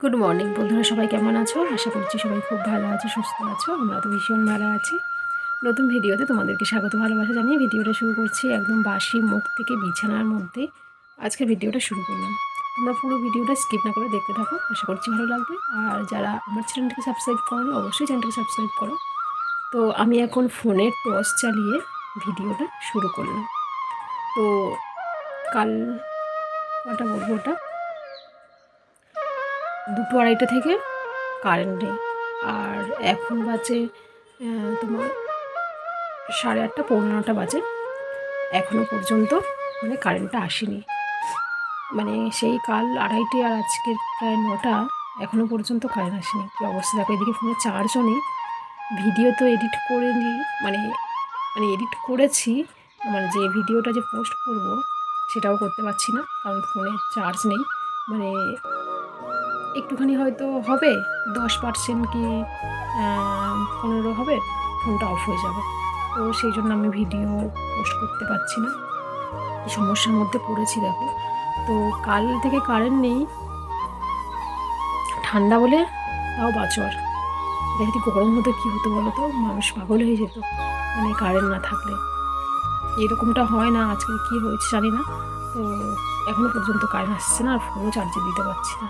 Good morning বন্ধুরা সবাই কেমন আছো? আশা করছি সবাই খুব ভালো আছো, সুস্থ আছো। আমরা তো ভীষণ ভালো আছি। নতুন ভিডিওতে তোমাদেরকে স্বাগত, ভালোবাসা জানিয়ে ভিডিওটা শুরু করছি একদম বাসি মুখ থেকে বিছানার মধ্যে। আজকে ভিডিওটা শুরু করলাম। তোমরা পুরো ভিডিওটা স্কিপ না করে দেখতে থাকো, আশা করছি ভালো লাগবে। আর যারা আমার চ্যানেলটাকে সাবস্ক্রাইব করো অবশ্যই চ্যানেলটাকে সাবস্ক্রাইব করো। তো আমি এখন ফোনের টর্চ চালিয়ে ভিডিওটা শুরু করলাম। তো কাল কটা বলব ওটা? দুটো আড়াইটা থেকে কারেন্ট নেই। আর এখন বাজে তোমার সাড়ে আটটা, পৌনে নটা বাজে। এখনও পর্যন্ত মানে কারেন্টটা আসেনি। মানে সেই কাল আড়াইটে আর আজকের প্রায় নটা এখনও পর্যন্ত কারেন্ট আসেনি। কী অবস্থা? দেখো, এদিকে ফোনে চার্জও নেই। ভিডিও তো এডিট করে নি মানে মানে এডিট করেছি মানে যে ভিডিওটা যে পোস্ট করব, সেটাও করতে পারছি না, কারণ ফোনে চার্জ নেই। মানে একটুখানি হয়তো হবে, দশ পার্সেন্ট কি পনেরো হবে, ফোনটা অফ হয়ে যাবে। তো সেই জন্য আমি ভিডিও পোস্ট করতে পারছি না। সমস্যার মধ্যে পড়েছি দেখো। তো কাল থেকে কারেন্ট নেই। ঠান্ডা বলে তাও বাঁচোয়ার। দেখি গরম হতো কী হতো বলো তো? মানুষ পাগল হয়ে যেত। মানে কারেন্ট না থাকলে। এরকমটা হয় না আজকে কী হয়েছে জানি না। তো এখনও পর্যন্ত কারেন্ট আসছে না আর ফোনও চার্জে দিতে পারছি না।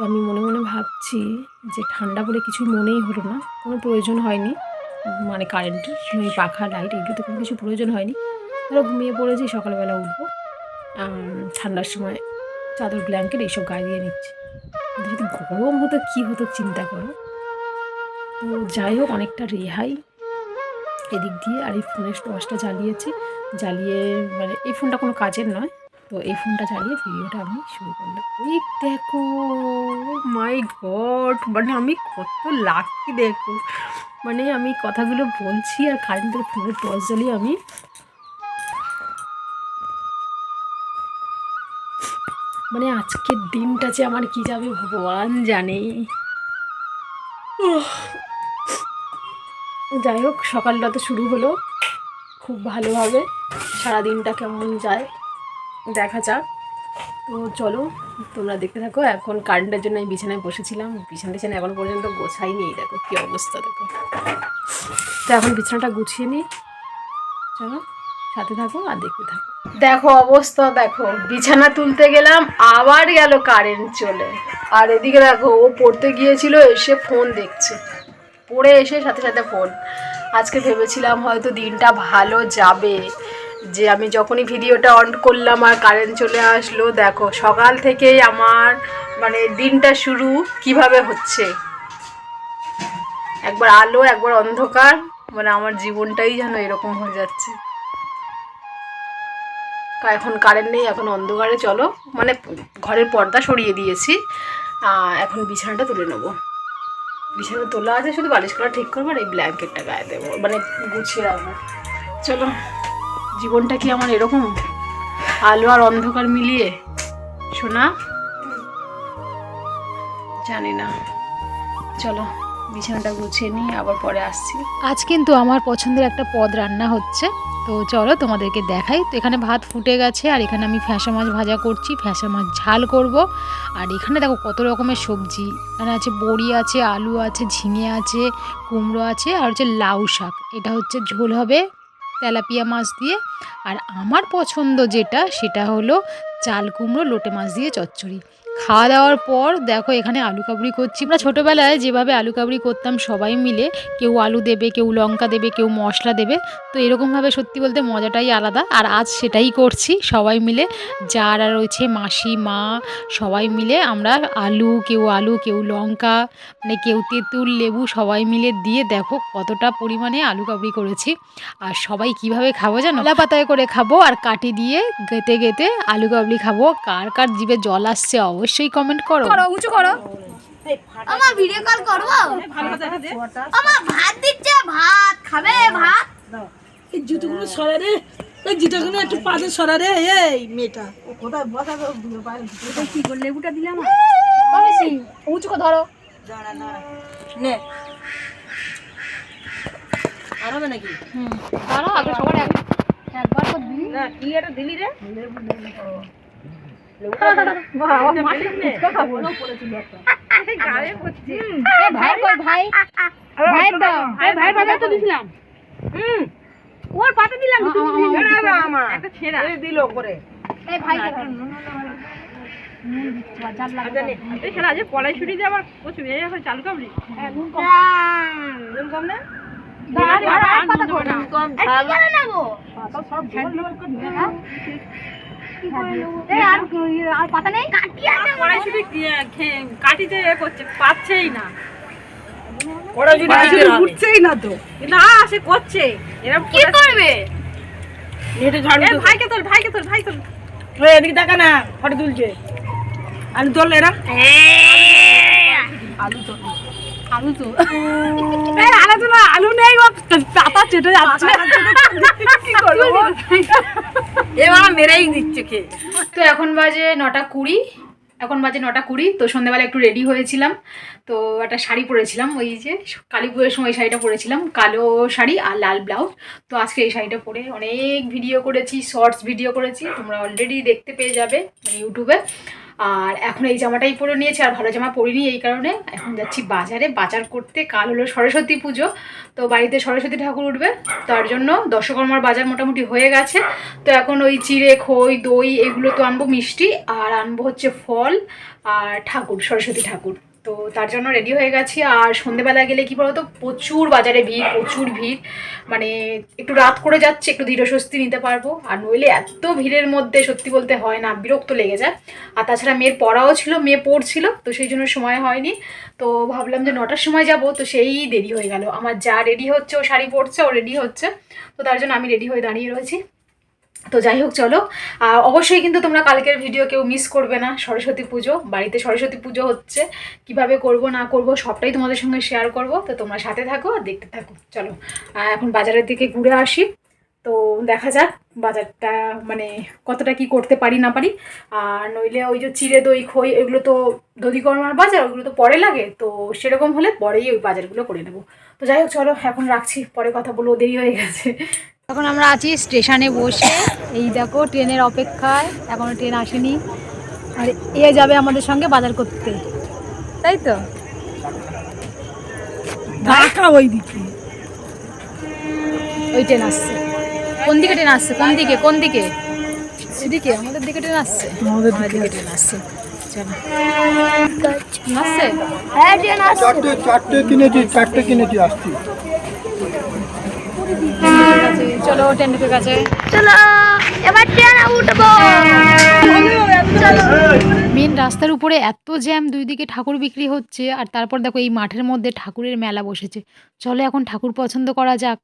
আমি মনে মনে ভাবছি যে ঠান্ডা বলে কিছুই মনেই হলো না। কোনো প্রয়োজন হয়নি। মানে কারেন্টের পাখা লাইট এগুলোতে কোনো কিছু প্রয়োজন হয়নি। ধরো ঘুমিয়ে পড়েছি, সকালবেলা উঠবো। ঠান্ডার সময় চাদর ব্ল্যাঙ্কেট এইসব গায়ে দিয়ে নিচ্ছি। যদি গরম হতো, কী হতো চিন্তা করো। তো যাই হোক, অনেকটা রেহাই এদিক দিয়ে। আর এই ফোনের টর্চটা জ্বালিয়েছি। জ্বালিয়ে মানে এই ফোনটা কোনো কাজের নয়। তো এই ফোনটা চালিয়ে ভিডিওটা আমি শুরু করলাম। এই দেখো মাই গড মানে আমি কত লাকি দেখো। মানে আমি কথাগুলো বলছি আর কারেন্টের ফোনের টর্চ জ্বালিয়ে আমি মানে আজকের দিনটা যে আমার কি যাবে ভগবান জানে। যাই হোক, সকালটা তো শুরু হলো। খুব ভালোভাবে সারাদিনটা কেমন যায়। দেখা যাক। তো চলো, তোমরা দেখতে থাকো, এখন কারেন্টের জন্য আমি বিছানায় বসেছিলাম। বিছানা টিছানা এখন পর্যন্ত গোছাই নেই, দেখো কী অবস্থা, দেখো। তো এখন বিছানাটা গুছিয়ে নিই চলো, সাথে থাকো আর দেখতে থাকো। দেখো অবস্থা, দেখো, বিছানা তুলতে গেলাম, আবার গেল কারেন্ট চলে। আর এদিকে দেখো, ও পড়তে গিয়েছিল, এসে ফোন দেখছে। পড়ে এসে সাথে সাথে ফোন আজকে ভেবেছিলাম হয়তো দিনটা ভালো যাবে। যে আমি যখনই ভিডিওটা অন করলাম আর কারেন্ট চলে আসলো, দেখো, সকাল থেকেই আমার মানে দিনটা শুরু কীভাবে হচ্ছে? একবার আলো, একবার অন্ধকার মানে আমার জীবনটাই যেন এরকম হয়ে যাচ্ছে। এখন কারেন্ট নেই, এখন অন্ধকারে চলো। মানে ঘরের পর্দা সরিয়ে দিয়েছি। এখন বিছানাটা তুলে নেব। বিছানা তোলা আছে, শুধু বালিশ করা ঠিক করব আর এই ব্ল্যাঙ্কেটটা গায়ে দেবো মানে গুছিয়ে রাখব। চলো। জীবনটা কি আমার এরকম? আলো আর অন্ধকার মিলিয়ে? শোনা জানি না। চলো, বিছানাটা গুছিয়ে নিই, আবার পরে আসছি। আজ কিন্তু আমার পছন্দের একটা পদ রান্না হচ্ছে। তো চলো, তোমাদেরকে দেখাই। তো এখানে ভাত ফুটে গেছে, আর এখানে আমি ফ্যাঁসা মাছ ভাজা করছি, ফ্যাঁসা মাছ ঝাল করব। আর এখানে দেখো কত রকমের সবজি। এখানে আছে বড়ি আছে, আলু আছে, ঝিঙে আছে, কুমড়ো আছে, আর হচ্ছে লাউ শাক। এটা হচ্ছে ঝোল হবে। তেলাপিয়া মাছ দিয়ে। আর আমার পছন্দ যেটা সেটা হলো চাল কুমড়ো, লোটে মাছ দিয়ে চচ্চড়ি। খাওয়া দাওয়ার পর দেখো এখানে আলু কাবড়ি করছি। আমরা ছোটোবেলায় যেভাবে আলু কাবড়ি করতাম সবাই মিলে, কেউ আলু দেবে, কেউ লঙ্কা দেবে, কেউ মশলা দেবে। তো এরকমভাবে সত্যি বলতে মজাটাই আলাদা। আর আজ সেটাই করছি সবাই মিলে। যারা রয়েছে মাসি, মা, সবাই মিলে আমরা আলু, কেউ আলু, কেউ লঙ্কা মানে কেউ তেঁতুল, লেবু সবাই মিলে দিয়ে দেখো কতটা পরিমাণে আলু কাবড়ি করেছি। আর সবাই কীভাবে খাব জানো? পাতায় করে খাব আর কাটি দিয়ে গেতে গেতে আলু কাবড়ি খাব। কার কার জিভে জল আসছে অবশ্যই কমেন্ট করো। করো উঁচু করো। আমার ভিডিও কল করব? আমার ভাত দিচ্ছে ভাত খাবে ভাত। এই জুতোগুলো সরা রে। এই জুতোগুলো একটু পাতে সরা রে এই মেয়েটা। কি করে লেবুটা দিলাম অবশ্যই উঁচু করে ধরো। নে। আর হবে নাকি ধরো আগে সবার এক একবার করে দিই না কি এটা দিলি রে? ভাই কই ওর পাতে দিলাম দিল করে ছুটি দিয়ে আবার প্রচুর চালু কাবলি কম না আর আর পাতা নেই? কাটি আছে পলাই কাটিতে এ করছে পাচ্ছেই না। উঠছেই না তো। না সে করছে। এরকম কি করবে? ঝাড়ু ভাইকে তোর ভাইকে তোর ভাই তোর এদিকে দেখা না ফটো তুলছে। আলু তোল এরা। আলু তো আলু তো না আলু নেই ও পাতা চেটে যাচ্ছে। কি করব? এবার মেরেই দিচ্ছে কে? তো এখন বাজে নটা কুড়ি, এখন বাজে নটা কুড়ি, তো সন্ধ্যাবেলা একটু রেডি হয়েছিলাম। তো একটা শাড়ি পরেছিলাম, ওই যে কালী পুজোর সময় শাড়িটা পরেছিলাম, কালো শাড়ি আর লাল ব্লাউজ তো আজকে এই শাড়িটা পরে অনেক ভিডিও করেছি শর্টস ভিডিও করেছি, তোমরা অলরেডি দেখতে পেয়ে যাবে মানে ইউটিউবে আর এখন এই জামাটাই পরে নিয়েছি, আর ভালো জামা পরিনি এই কারণে। এখন যাচ্ছি বাজারে, বাজার করতে কাল হলো সরস্বতী পুজো, তো বাড়িতে সরস্বতী ঠাকুর উঠবে, তার জন্য দশকর্মার বাজার মোটামুটি হয়ে গেছে। তো এখন ওই চিড়ে, খই, দই, এগুলো তো আনব মিষ্টি, আর আনব হচ্ছে ফল আর ঠাকুর, সরস্বতী ঠাকুর। তো তার জন্য রেডি হয়ে গেছি। আর সন্ধেবেলা গেলে কি বলতো? প্রচুর বাজারে ভিড়, প্রচুর ভিড়। মানে একটু রাত করে যাচ্ছে, একটু ধীরস্বস্তি নিতে পারব। আর নইলে এত ভিড়ের মধ্যে সত্যি বলতে হয় না, বিরক্ত লেগে যায়। আর তাছাড়া মেয়ের পড়াও ছিল, মেয়ে পড়ছিল, তো সেই জন্য সময় হয়নি। তো ভাবলাম যে নটার সময় যাব, তো সেই দেরি হয়ে গেল। আমার যা রেডি হচ্ছে, ও শাড়ি পরছে, ও রেডি হচ্ছে। তো তার জন্য আমি রেডি হয়ে দাঁড়িয়ে রয়েছি। তো যাই হোক, চলো। অবশ্যই কিন্তু তোমরা কালকের ভিডিও কেউ মিস করবে না, সরস্বতী পুজো। বাড়িতে সরস্বতী পুজো হচ্ছে, কীভাবে করব, না করব, সবটাই তোমাদের সঙ্গে শেয়ার করব। তো তোমরা সাথে থাকো আর দেখতে থাকো। চলো এখন বাজারের দিকে ঘুরে আসি। তো দেখা যাক বাজারটা মানে কতটা কি করতে পারি, না পারি। আর নইলে ওই যে চিড়ে দই, খই, এগুলো তো দধিকর্মার বাজার, ওগুলো তো পরে লাগে। তো সেরকম হলে পরেই ওই বাজারগুলো করে নেব। তো যাই হোক, চলো, এখন রাখছি। পরে কথা বলব, দেরি হয়ে গেছে। এখন আমরা আছি স্টেশনে বসে। এই দেখো ট্রেনের অপেক্ষায়। এখনও ট্রেন আসেনি। আর এ যাবে আমাদের সঙ্গে বাজার করতে। তাই তো? ঢাকা ওই দিকে। ওই ট্রেন আসছে। কোন দিকে ট্রেন আসছে? কোন দিকে? কোন দিকে? সেদিকে আমাদের দিকে ট্রেন আসছে। আমাদের দিকে ট্রেন আসছে। চলো। আসছে? হ্যাঁ ট্রেন আসছে। চারটে চারটে কিনেছি চারটে কিনেছি আসছি। চলো ঢুকে গেছে চলো এবার ট্রেনে উঠবো। মেন রাস্তার উপরে এত জ্যাম দুই দিকে ঠাকুর বিক্রি হচ্ছে আর তারপর দেখো এই মাঠের মধ্যে ঠাকুরের মেলা বসেছে। চলো এখন ঠাকুর পছন্দ করা যাক।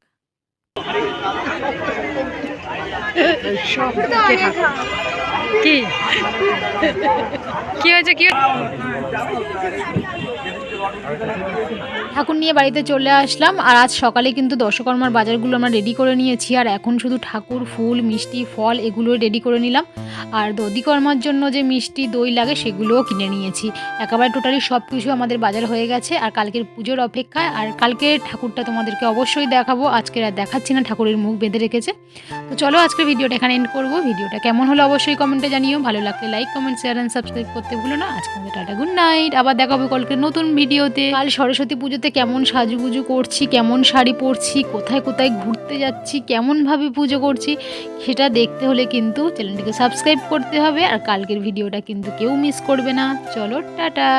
কি? কি হয়েছে? কি ঠাকুর নিয়ে বাড়িতে চলে আসলাম আর আজ সকালে কিন্তু দশকর্মার বাজারগুলো আমরা রেডি করে নিয়েছি আর এখন শুধু ঠাকুর, ফুল, মিষ্টি, ফল এগুলো রেডি করে নিলাম। আর দধিকর্মার জন্য যে মিষ্টি, দই লাগে সেগুলোও কিনে নিয়েছি। একেবারে টোটালি সব কিছু আমাদের বাজার হয়ে গেছে আর কালকের পুজোর অপেক্ষায় আর কালকের ঠাকুরটা তোমাদেরকে অবশ্যই দেখাবো। আজকের আর দেখাচ্ছি না, ঠাকুরের মুখ বেঁধে রেখেছে। তো চলো আজকের ভিডিওটা এখানে এন্ড করব। ভিডিওটা কেমন হলো অবশ্যই কমেন্টে জানিও। ভালো লাগলে like comment share and subscribe করতে ভুলো না। আজকে আমাদের টাটা গুড নাইট আবার দেখাবো কালকের নতুন ভিডিওতে। কাল সরস্বতী পুজোতে কেমন সাজুগুজু করছি, কেমন শাড়ি পরছি, কোথায় কোথায় ঘুরতে যাচ্ছি, কেমনভাবে পুজো করছি, সেটা দেখতে হলে কিন্তু চ্যানেলটিকে সাবস্ক্রাইব করতে হবে। আর কালকের ভিডিওটা কিন্তু কেউ মিস করবে না। চলো, টাটা।